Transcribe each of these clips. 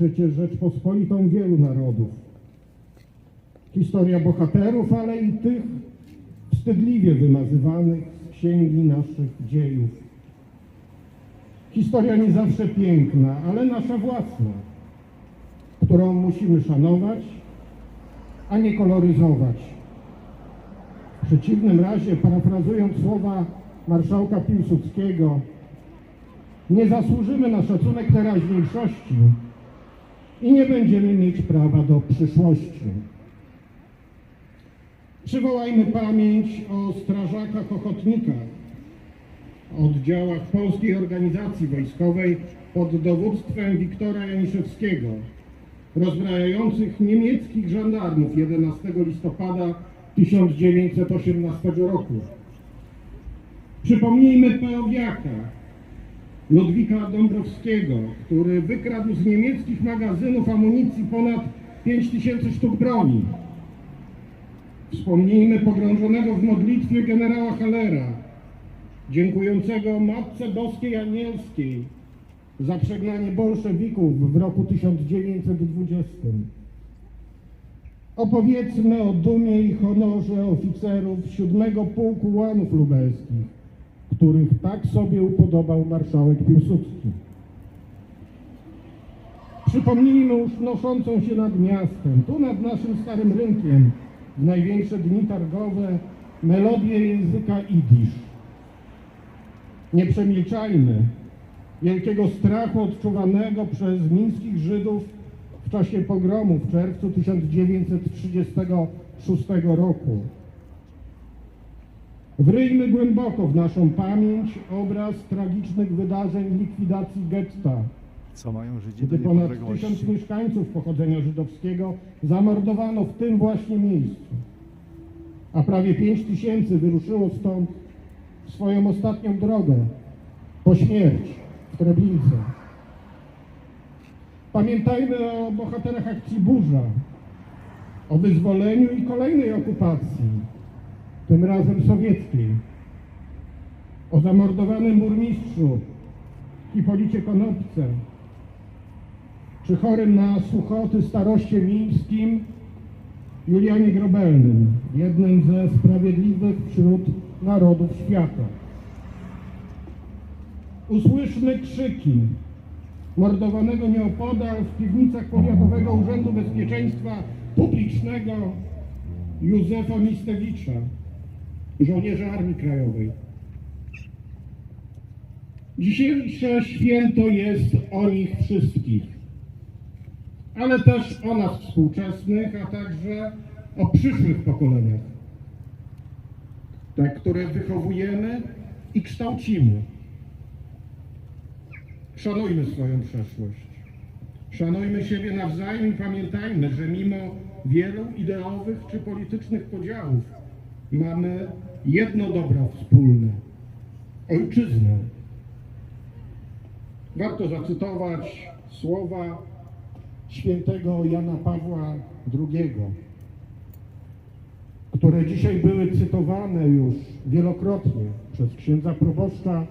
Przecież Rzeczpospolitą wielu narodów. Historia bohaterów, ale i tych wstydliwie wymazywanych z księgi naszych dziejów. Historia nie zawsze piękna, ale nasza własna, którą musimy szanować a nie koloryzować. W przeciwnym razie, parafrazując słowa marszałka Piłsudskiego, nie zasłużymy na szacunek teraźniejszości i nie będziemy mieć prawa do przyszłości. Przywołajmy pamięć o strażakach ochotnikach, oddziałach Polskiej Organizacji Wojskowej pod dowództwem Wiktora Janiszewskiego, rozbrajających niemieckich żandarmów 11 listopada 1918 roku. Przypomnijmy Peowiaka, Ludwika Dąbrowskiego, który wykradł z niemieckich magazynów amunicji ponad 5000 sztuk broni. Wspomnijmy pogrążonego w modlitwie generała Hallera, dziękującego Matce Boskiej Anielskiej za przegnanie bolszewików w roku 1920. Opowiedzmy o dumie i honorze oficerów 7 Pułku Łanów Lubelskich, których tak sobie upodobał marszałek Piłsudski. Przypomnijmy unoszącą się nad miastem, tu nad naszym starym rynkiem, w największe dni targowe, melodię języka idisz. Nie przemilczajmy wielkiego strachu odczuwanego przez mińskich Żydów w czasie pogromu w czerwcu 1936 roku. Wryjmy głęboko w naszą pamięć obraz tragicznych wydarzeń likwidacji getta, Co mają Żydzi gdy ponad tysiąc mieszkańców pochodzenia żydowskiego zamordowano w tym właśnie miejscu, a prawie pięć tysięcy wyruszyło stąd w swoją ostatnią drogę po śmierć w Treblince. Pamiętajmy o bohaterach akcji Burza, o wyzwoleniu i kolejnej okupacji, tym razem sowieckiej, o zamordowanym burmistrzu Hipolicie Konopce, czy chorym na suchoty staroście mińskim Julianie Grobelnym, jednym ze sprawiedliwych wśród narodów świata. Usłyszmy krzyki mordowanego nieopodal w piwnicach Powiatowego Urzędu Bezpieczeństwa Publicznego Józefa Mistewicza, żołnierza Armii Krajowej. Dzisiejsze święto jest o nich wszystkich, ale też o nas współczesnych, a także o przyszłych pokoleniach, te, które wychowujemy i kształcimy. Szanujmy swoją przeszłość. Szanujmy siebie nawzajem i pamiętajmy, że mimo wielu ideowych czy politycznych podziałów mamy jedno dobro wspólne ojczyznę. Warto zacytować słowa świętego Jana Pawła II, które dzisiaj były cytowane już wielokrotnie przez księdza proboszcza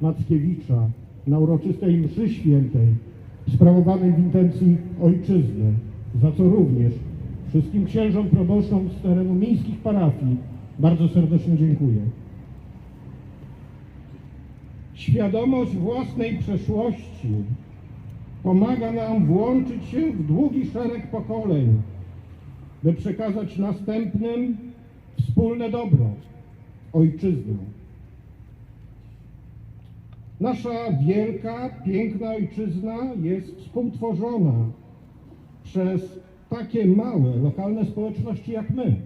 Mackiewicza na uroczystej mszy świętej sprawowanej w intencji ojczyzny, za co również wszystkim księżom proboszczom z terenu miejskich parafii bardzo serdecznie dziękuję. Świadomość własnej przeszłości pomaga nam włączyć się w długi szereg pokoleń, by przekazać następnym wspólne dobro, ojczyznę. Nasza wielka, piękna ojczyzna jest współtworzona przez takie małe, lokalne społeczności jak my.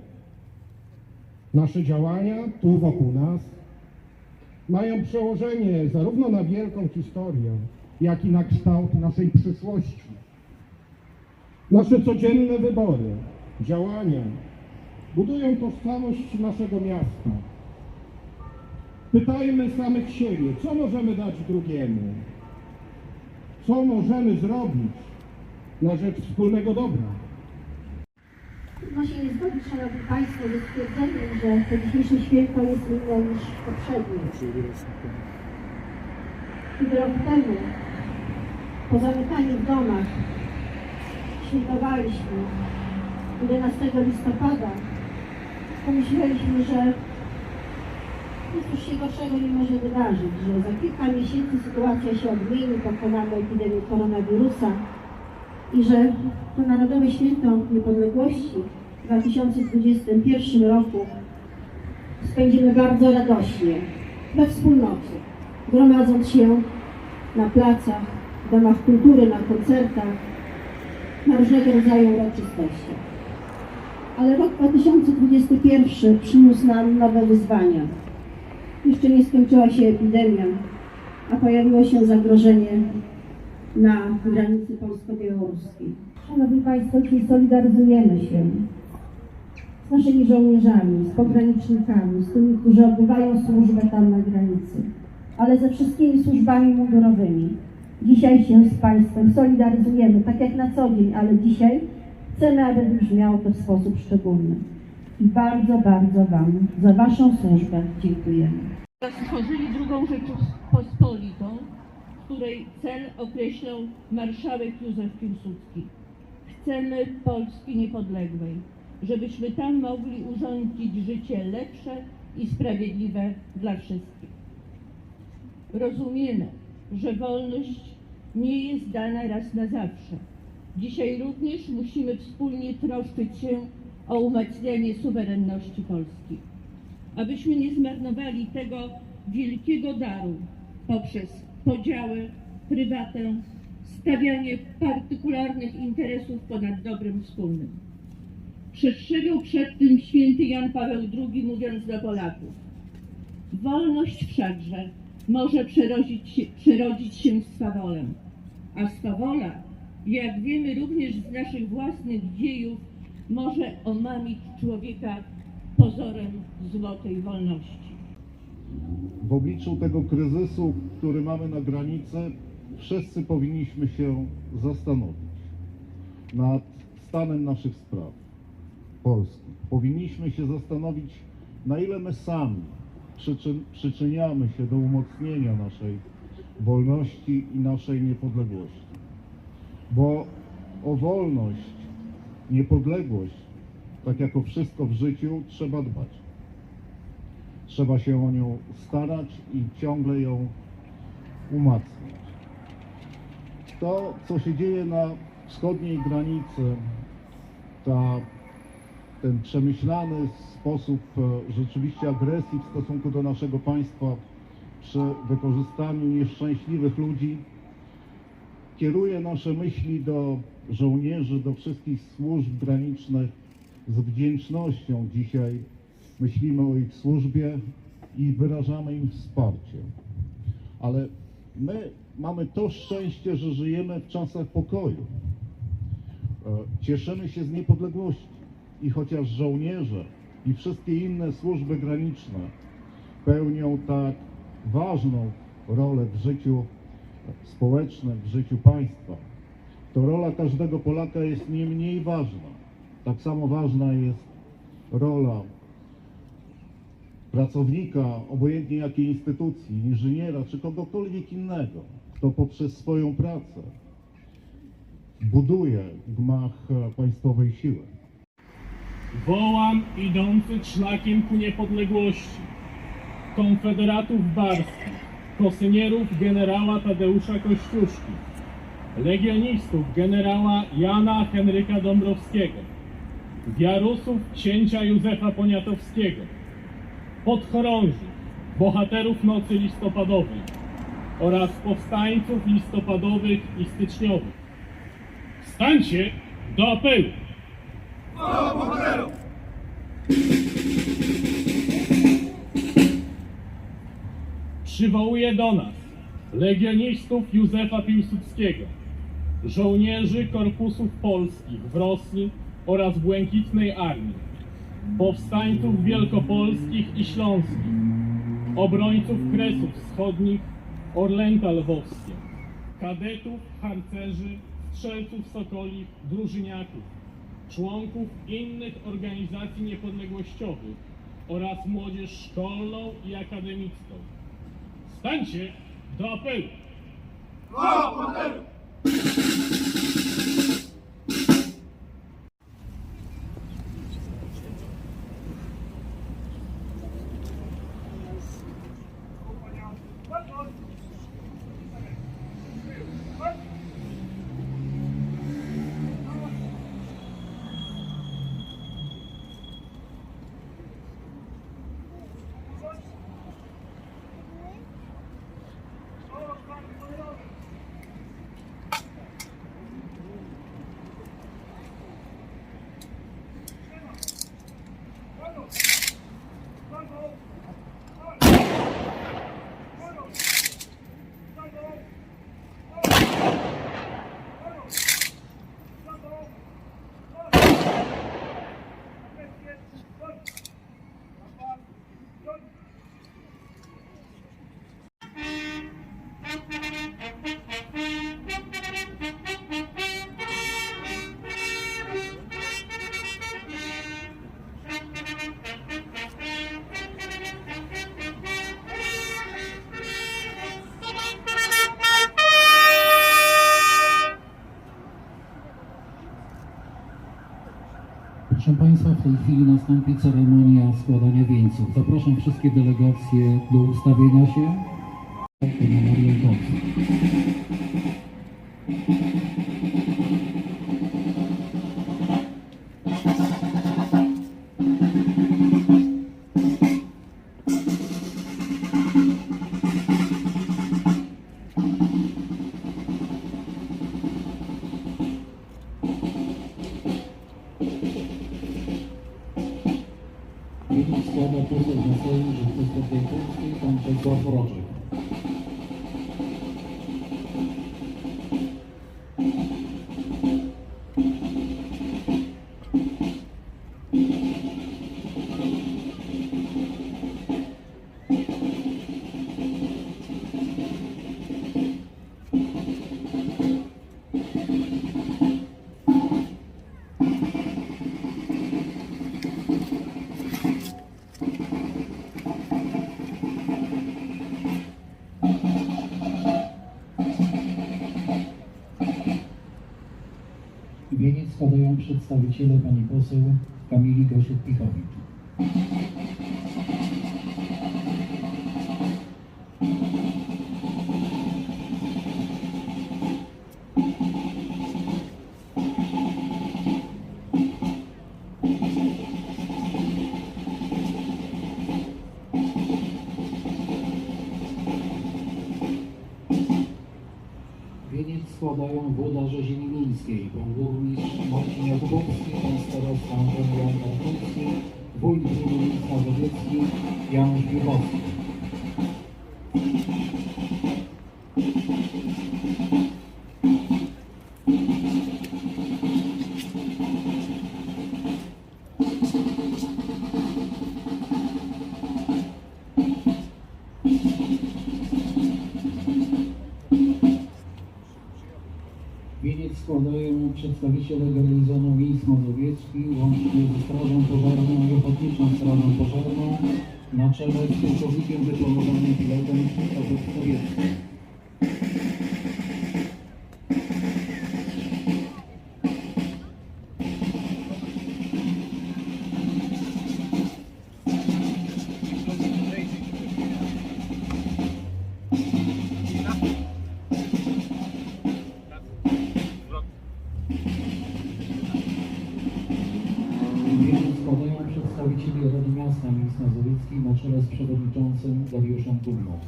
Nasze działania tu wokół nas mają przełożenie zarówno na wielką historię, jak i na kształt naszej przyszłości. Nasze codzienne wybory, działania budują tożsamość naszego miasta. Pytajmy samych siebie, co możemy dać drugiemu, co możemy zrobić na rzecz wspólnego dobra. Się nie zgodzić, Szanowni Państwo, ze stwierdzeniem, że to dzisiejsze święto jest inne niż poprzednie. Kiedy rok temu, po zamykaniu w domach, świętowaliśmy 11 listopada, pomyśleliśmy, że nic już się gorszego nie może wydarzyć, że za kilka miesięcy sytuacja się odmieni, pokonamy epidemię koronawirusa, i że to Narodowe Święto Niepodległości w 2021 roku spędzimy bardzo radośnie, we wspólnocie, gromadząc się na placach, w domach kultury, na koncertach, na różnego rodzaju uroczystościach. Ale rok 2021 przyniósł nam nowe wyzwania. Jeszcze nie skończyła się epidemia, a pojawiło się zagrożenie na granicy polsko-białoruskiej. Szanowni Państwo, dzisiaj solidaryzujemy się z naszymi żołnierzami, z pogranicznikami, z tymi, którzy odbywają służbę tam na granicy, ale ze wszystkimi służbami mundurowymi. Dzisiaj się z Państwem solidaryzujemy, tak jak na co dzień, ale dzisiaj chcemy, aby brzmiało to w sposób szczególny. I bardzo, bardzo Wam za Waszą służbę dziękujemy. stworzyli drugą Rzeczypospolitą, której cel określał marszałek Józef Piłsudski. Chcemy Polski niepodległej, żebyśmy tam mogli urządzić życie lepsze i sprawiedliwe dla wszystkich. Rozumiemy, że wolność nie jest dana raz na zawsze. Dzisiaj również musimy wspólnie troszczyć się o umacnianie suwerenności Polski abyśmy nie zmarnowali tego wielkiego daru poprzez podziały, prywatę, stawianie partykularnych interesów ponad dobrem wspólnym. Przestrzegał przed tym święty Jan Paweł II, mówiąc do Polaków. Wolność wszakże może przerodzić się, przerodzić się w swawolę, a swawola, jak wiemy również z naszych własnych dziejów, może omamić człowieka pozorem złotej wolności. W obliczu tego kryzysu, który mamy na granicy, wszyscy powinniśmy się zastanowić nad stanem naszych spraw Polski. Powinniśmy się zastanowić, na ile my sami przyczyn, przyczyniamy się do umocnienia naszej wolności i naszej niepodległości. Bo o wolność, niepodległość, tak jak o wszystko w życiu, trzeba dbać. Trzeba się o nią starać i ciągle ją umacniać. To, co się dzieje na wschodniej granicy, ta, ten przemyślany sposób e, rzeczywiście agresji w stosunku do naszego państwa przy wykorzystaniu nieszczęśliwych ludzi, kieruje nasze myśli do żołnierzy, do wszystkich służb granicznych. Z wdzięcznością dzisiaj myślimy o ich służbie i wyrażamy im wsparcie. Ale my mamy to szczęście, że żyjemy w czasach pokoju. E, Cieszymy się z niepodległości i chociaż żołnierze i wszystkie inne służby graniczne pełnią tak ważną rolę w życiu społecznym, w życiu państwa, to rola każdego Polaka jest nie mniej ważna. Tak samo ważna jest rola pracownika, obojętnie jakiej instytucji, inżyniera czy kogokolwiek innego, kto poprzez swoją pracę buduje gmach państwowej siły. Wołam idących szlakiem ku niepodległości, konfederatów barskich, kosynierów generała Tadeusza Kościuszki, legionistów generała Jana Henryka Dąbrowskiego, wiarusów księcia Józefa Poniatowskiego, podchorążych, bohaterów nocy listopadowej oraz powstańców listopadowych i styczniowych. Wstańcie do apelu! Przywołuje do nas legionistów Józefa Piłsudskiego, żołnierzy korpusów polskich w Rosji oraz Błękitnej Armii, powstańców wielkopolskich i śląskich, obrońców Kresów Wschodnich, Orlęta Lwowskie, kadetów, harcerzy, strzelców Sokoli, drużyniaków, członków innych organizacji niepodległościowych oraz młodzież szkolną i akademicką. Stańcie do apelu! Proszę Państwa, tej chwili nastąpi ceremonia składania wieńców. Zapraszam wszystkie delegacje do ustawienia się. Składają przedstawiciele pani poseł Kamili Gosiuk-Pichowicz. Wieniec składają włodarze ziemi miejskiej, pan przedstawiciele garnizonu miejsc mazowiecki łącznie ze Strażą Pożarną i Ochotniczą Strażą Pożarną na czele z pułkownikiem dyplomowanym pilotem Krzysztofem Sowieckim. Przedstawicieli Rady Miasta Mińsk Mazowiecki na czele z przewodniczącym Dariuszem Dumną.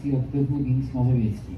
Przedstawiciele Fundacji Aktywny Mińsk Mazowiecki.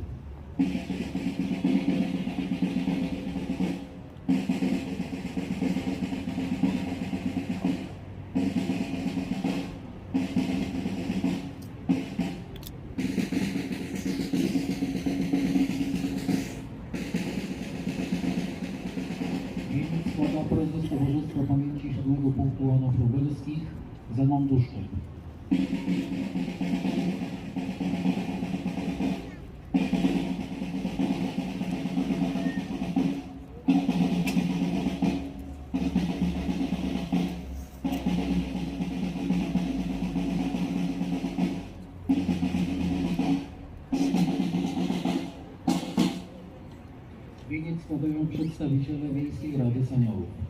Składają przedstawiciele Miejskiej Rady Seniorów. Wieniec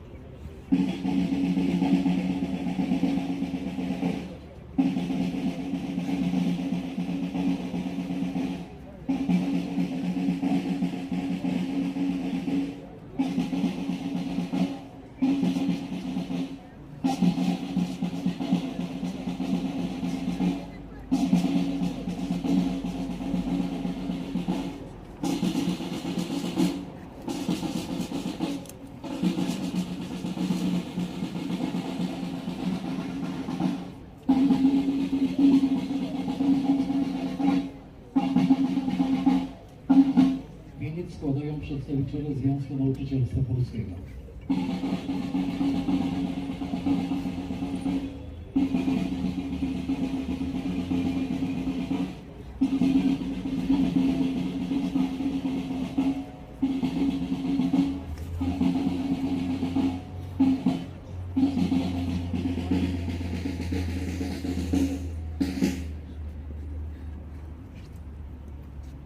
przedstawiciele Związku Nauczycielstwa Polskiego.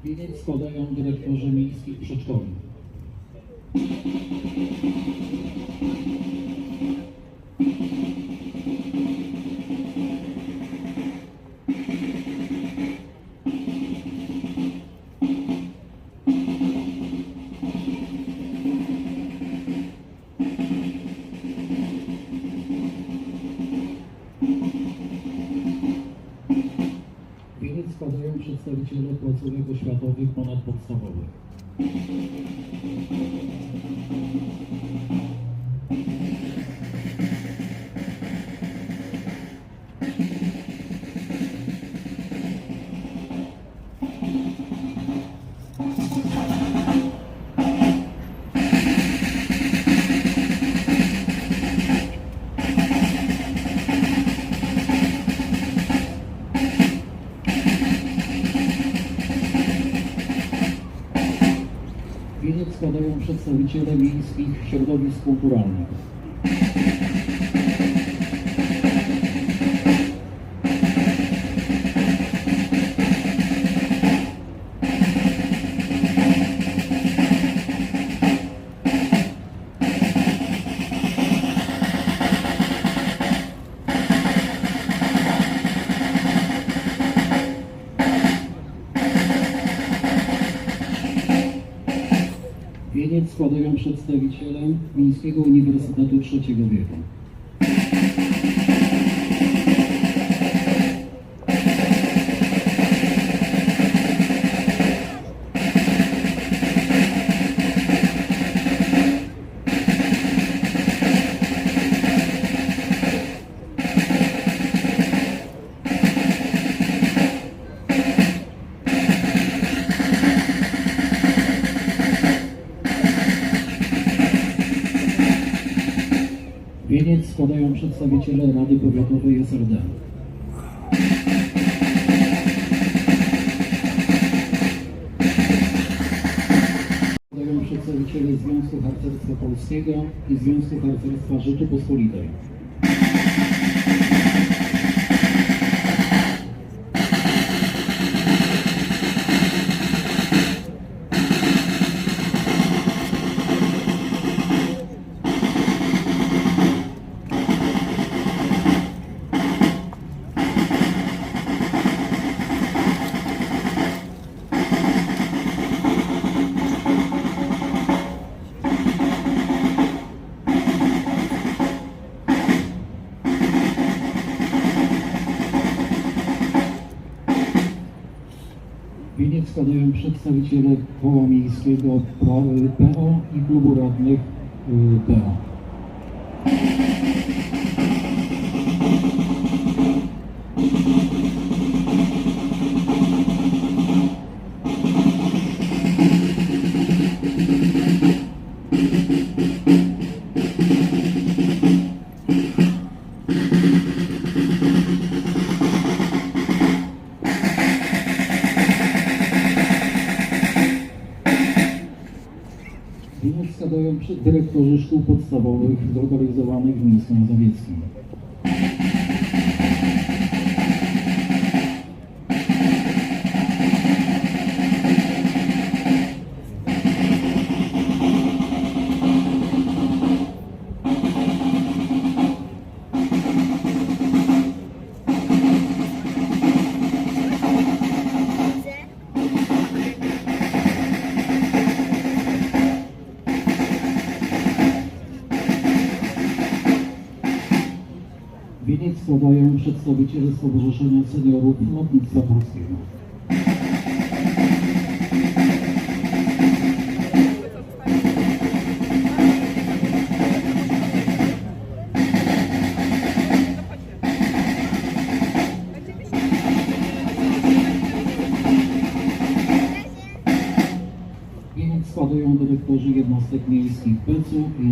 Wieniec składają dyrektorzy miejskich przedszkoli. Przedstawiciele placówek oświatowych ponadpodstawowych. Składają przedstawiciele miejskich środowisk kulturalnych. Składają przedstawiciele Mińskiego Uniwersytetu Trzeciego Wieku. Składają przedstawiciele Rady Powiatowej SRD. Składają przedstawiciele Związku Harcerstwa Polskiego i Związku Harcerstwa Rzeczypospolitej. Przedstawiciele Koła Miejskiego PO i Klubu Radnych y, PO. Dyrektorzy szkół podstawowych zlokalizowanych w Mińsku Mazowieckim. Przedstawiciele Stowarzyszenia Seniorów Lotnictwa Polskiego. Składają dyrektorzy jednostek miejskich PEC-u i